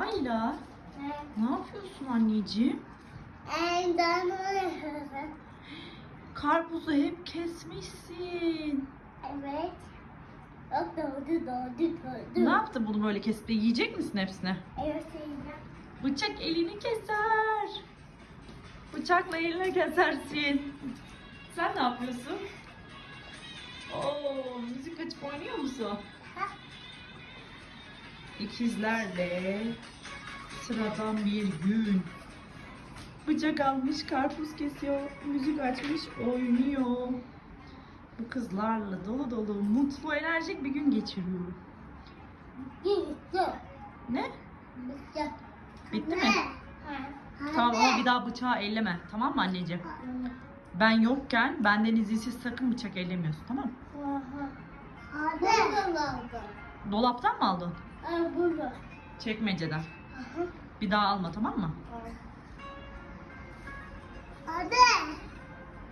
Layla ne yapıyorsun anneciğim? Evet. Karpuzu hep kesmişsin. Evet. Bak doğdu doğdu doğdu. Ne yaptın bunu böyle kesip yiyecek misin hepsini? Evet Seyda. Bıçak elini keser. Bıçakla elini kesersin. Sen ne yapıyorsun? Oo, müzik açıp oynuyor musun? İkizlerle sıradan bir gün. Bıçak almış, karpuz kesiyor, müzik açmış, oynuyor. Bu kızlarla dolu dolu, mutlu, enerjik bir gün geçiriyor. Gitti. Ne? Bitti. Bitti mi? Ha. Tamam ama bir daha bıçağı elleme. Tamam mı anneciğim? Ben yokken benden izinsiz sakın bıçak ellemiyorsun tamam mı? Hadi. Dolaptan mı aldın? Ay burada. Çekmeceden. Aha. Bir daha alma tamam mı? Ay.